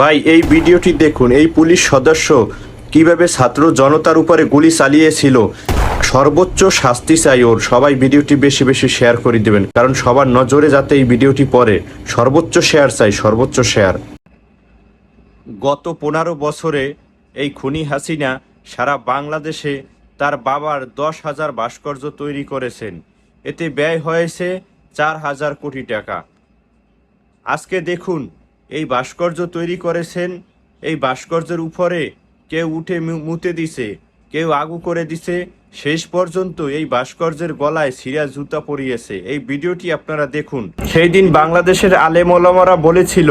ভাই, এই ভিডিওটি দেখুন। এই পুলিশ সদস্য কীভাবে ছাত্র জনতার উপরে গুলি চালিয়েছিল, সর্বোচ্চ শাস্তি চাই ওর। সবাই ভিডিওটি বেশি বেশি শেয়ার করে দিবেন, কারণ সবার নজরে যাতে এই ভিডিওটি পড়ে। সর্বোচ্চ শেয়ার চাই, সর্বোচ্চ শেয়ার। গত পনেরো বছরে এই খুনি হাসিনা সারা বাংলাদেশে তার বাবার দশ হাজার ভাস্কর্য তৈরি করেছেন। এতে ব্যয় হয়েছে চার হাজার কোটি টাকা। আজকে দেখুন এই ভাস্কর্য তৈরি করেছেন। এই ভাস্কর্যের উপরে কেউ উঠে মুতে দিছে, কেউ আগু করে দিছে। শেষ পর্যন্ত এই ভাস্কর্যের গলায় সিরা জুতা পরিয়েছে। এই ভিডিওটি আপনারা দেখুন। সেই দিন বাংলাদেশের আলেম ওলামারা বলেছিল,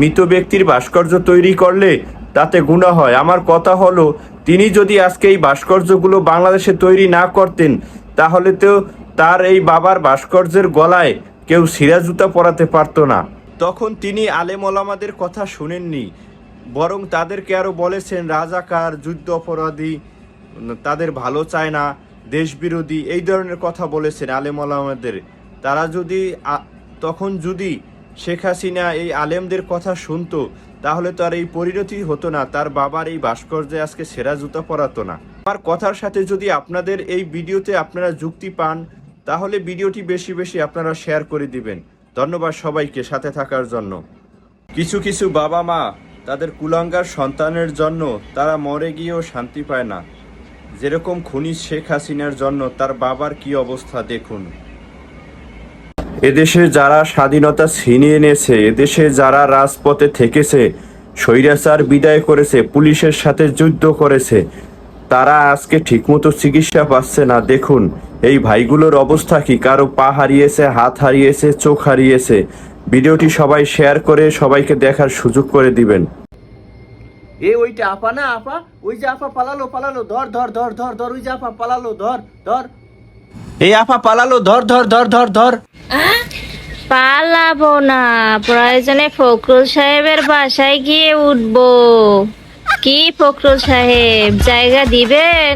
মৃত ব্যক্তির ভাস্কর্য তৈরি করলে তাতে গুণা হয়। আমার কথা হলো, তিনি যদি আজকে এই ভাস্কর্যগুলো বাংলাদেশে তৈরি না করতেন, তাহলে তো তার এই বাবার ভাস্কর্যের গলায় কেউ সিরা জুতা পরাতে পারতো না। তখন তিনি আলেম ওলামাদের কথা শুনেননি, বরং তাদেরকে আরও বলেছেন, রাজাকার, যুদ্ধ অপরাধী, তাদের ভালো চায় না, দেশবিরোধী, এই ধরনের কথা বলেছেন আলেম ওলামাদের। তারা যদি তখন যদি শেখ হাসিনা এই আলেমদের কথা শুনতো, তাহলে তো আর এই পরিণতি হতো না, তার বাবার এই ভাস্কর্যে আজকে সেরা জুতা পরাতো না। আমার কথার সাথে যদি আপনাদের এই ভিডিওতে আপনারা যুক্তি পান, তাহলে ভিডিওটি বেশি বেশি আপনারা শেয়ার করে দিবেন। ধন্যবাদ সবাইকে সাথে থাকার জন্য। কিছু কিছু বাবা মা তাদের কুলাঙ্গার সন্তানের জন্য তারা মরে গিয়েও শান্তি পায় না। যেরকম খুনি শেখ হাসিনার জন্য তার বাবার কি অবস্থা দেখুন। এদেশে যারা স্বাধীনতা ছিনিয়ে এনেছে এদেশে যারা রাজপথে থেকেছে, স্বৈরাচার বিদায় করেছে, পুলিশের সাথে যুদ্ধ করেছে, তারা আজকে ঠিকমতো চিকিৎসা পাচ্ছে না। দেখুন এই ভাইগুলোর অবস্থা কি? কারও পা হারিয়েছে হাত হারিয়েছে চোখ হারিয়েছে? ভিডিওটি সবাই শেয়ার করে সবাইকে দেখার সুযোগ করে দিবেন। এ ওইটা আপা না আপা? ওই যে আপা পালালো পালালো ধর ধর ধর ধর ধর ওই যে আপা পালালো ধর ধর। এই আপা পালালো ধর ধর ধর ধর ধর। পালাবো না প্রয়োজনে ফখরুল সাহেবের বাসায় গিয়ে উঠবো। কি ফখরুল সাহেব জায়গা দিবেন?